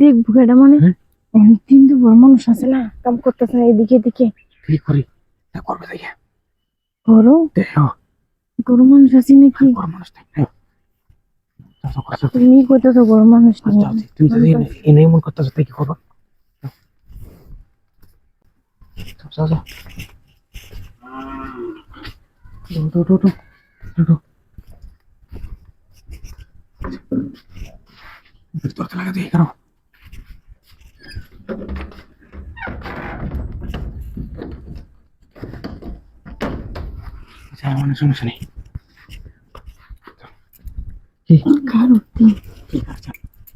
দেখব মানে? তো বড় মানুষ আছে না কাম করতেছে না এদিকে এদিকে। তুই করি? তা করবে দেখে। বড়? বড় মানুষ আছে নাকি? বড় মানুষ তাই না যাও যাও করছ তুমি কইতেছো বড় মানুষ তুমি এনে এমন করতেছো তাই কি করব? যাও যাও যাও দো দো দো দো দো তোরতে লাগা দিয়ে কেন আচ্ছা আমার সমস্যা নেই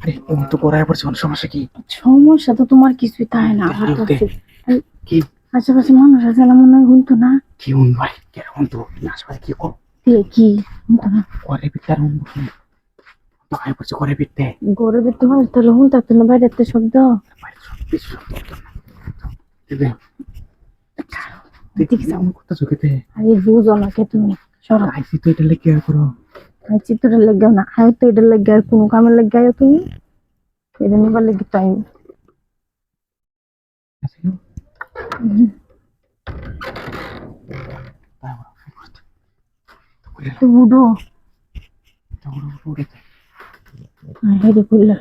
আরে ও তো করায় পড়ছে সমস্যা কি সমস্যা তো তোমার কিছুই তাই না। কি আশেপাশে মানুষ আছে না মনে হয় শুনতো না। কি উন ভাই কেমন তো আশপাশে কি কর? কি শুনতো না। করে বিদ্যার উন তো আয় পড়ছে করে বিদ্যে গরিবের তো হয় তাহলে শুনতে পারতো না বাইরের তো শব্দ। বাইরে সব কিছু সব দরকার না। দিবে দেখি আমার কথা চোখেতে আর বুঝো না কে তুমি। সরো। আইসি তো এটা লেগে করো। আর চিত্রের লেগে না। আয় তো এটার লেগে আর কোনো কামের লেগে তুমি। এটা নিবার লেগে টাইম আসিও তাই বড় করতে তো করে তো বুড়ো তো বড় বড় হেরে করলে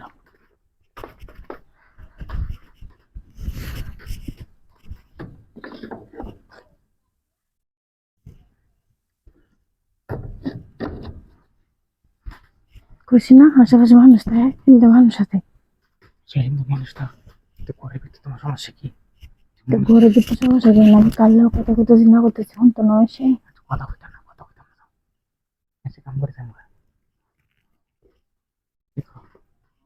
খুশি না আশেপাশে মানুষ থাকে কিন্তু মানুষ আছে সেই হিন্দু মানুষটা তো করে বিদ্যে তোমার সমস্যা কি তো ঘরে দিতে সমস্যা কেন আমি কালও কথা করতেছি না করতেছি এখন তো নয় সে কথা কইতাম না কথা কইতাম না এসে কাম করে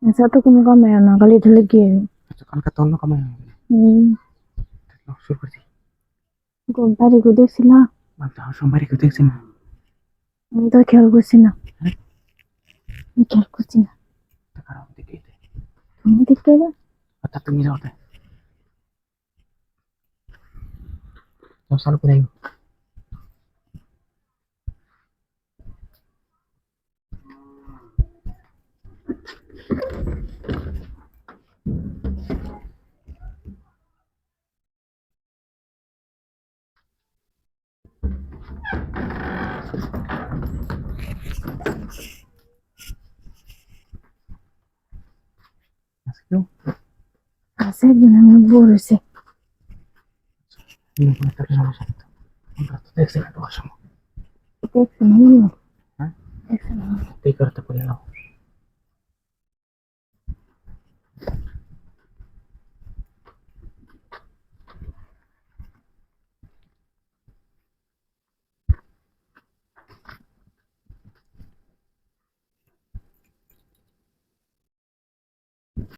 আচ্ছা তো কোনো কামে না গালি ঢেলে গিয়ে আচ্ছা কালকে তো। অন্য দেখল শুরু করছি বাড়ি গো মানে তাও সোমবারে কেউ দেখছি না আমি তো খেয়াল করছি না খেয়াল করছি না তুমি দেখতে তুমি যাও তাই যাও চালু করে আইও আজকেও আছে ते करतं पहिला